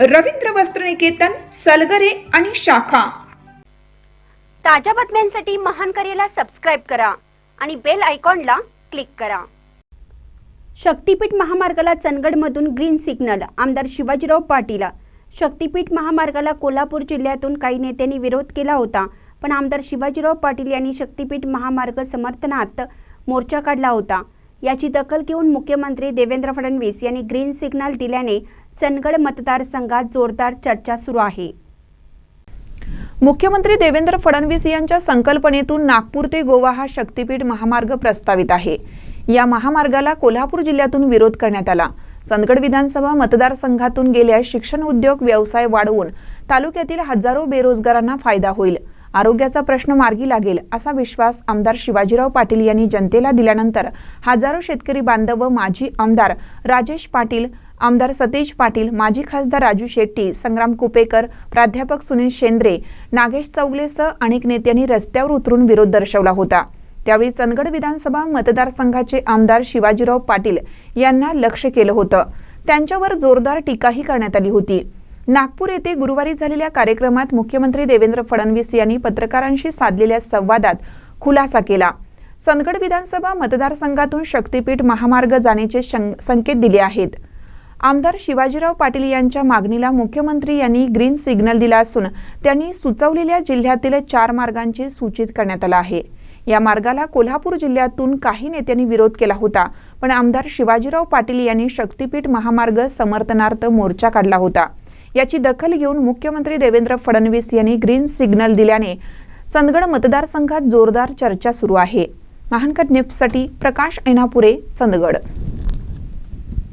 रवींद्र वस्त्रनिकेतन सलगरे आणि शाखा. ताज्या बातम्यांसाठी महान करेला सबस्क्राईब करा आणि बेल आयकॉनला क्लिक करा. शक्तीपीठ महामार्गाला चंदगडमधून ग्रीन सिग्नल आमदार शिवाजीराव पाटील. शक्तीपीठ महामार्गाला कोल्हापूर जिल्ह्यातून काही नेत्यांनी विरोध केला होता पण आमदार शिवाजीराव पाटील यांनी शक्तीपीठ महामार्ग समर्थनार्थ मोर्चा काढला होता. याची दखल घेऊन मुख्यमंत्री देवेंद्र फडणवीस यांनी ग्रीन सिग्नल दिल्याने चंदगड मतदारसंघात जोरदार चर्चा सुरू आहे. मुख्यमंत्री देवेंद्र फडणवीस यांच्या संकल्पनेतून नागपूर ते गोवा हा शक्तीपीठ महामार्ग प्रस्तावित आहे. या महामार्गाला कोल्हापूर जिल्ह्यातून विरोध करण्यात आला. चंदगड विधानसभा मतदारसंघातून गेल्या शिक्षण उद्योग व्यवसाय वाढवून तालुक्यातील हजारो बेरोजगारांना फायदा होईल. आरोग्याचा प्रश्न मार्गी लागेल असा विश्वास आमदार शिवाजीराव पाटील यांनी जनतेला दिल्यानंतर हजारो शेतकरी बांधव माजी आमदार राजेश पाटील आमदार सतीश पाटील माजी खासदार राजू शेट्टी संग्राम कुपेकर प्राध्यापक सुनील शेंद्रे नागेश चौगलेसह अनेक नेत्यांनी रस्त्यावर उतरून विरोध दर्शवला होता. त्यावेळी चंदगड विधानसभा मतदारसंघाचे आमदार शिवाजीराव पाटील यांना लक्ष केलं होतं. त्यांच्यावर जोरदार टीकाही करण्यात आली होती. नागपूर येथे गुरुवारी झालेल्या कार्यक्रमात मुख्यमंत्री देवेंद्र फडणवीस यांनी पत्रकारांशी साधलेल्या संवादात खुलासा केला. संदगड विधानसभा मतदारसंघातून शक्तीपीठ महामार्ग जाण्याचे शं- संकेत दिले आहेत. आमदार शिवाजीराव पाटील यांच्या मागणीला मुख्यमंत्री यांनी ग्रीन सिग्नल दिला असून त्यांनी सुचवलेल्या जिल्ह्यातील चार मार्गांचे सूचित करण्यात आलं आहे. या मार्गाला कोल्हापूर जिल्ह्यातून काही नेत्यांनी विरोध केला होता पण आमदार शिवाजीराव पाटील यांनी शक्तीपीठ महामार्ग समर्थनार्थ मोर्चा काढला होता. याची दखल घेऊन मुख्यमंत्री देवेंद्र फडणवीस यांनी ग्रीन सिग्नल दिल्याने चंदगड मतदारसंघात जोरदार चर्चा सुरू आहे. महानकर न्यूजसाठी प्रकाश ऐनापुरे चंदगड.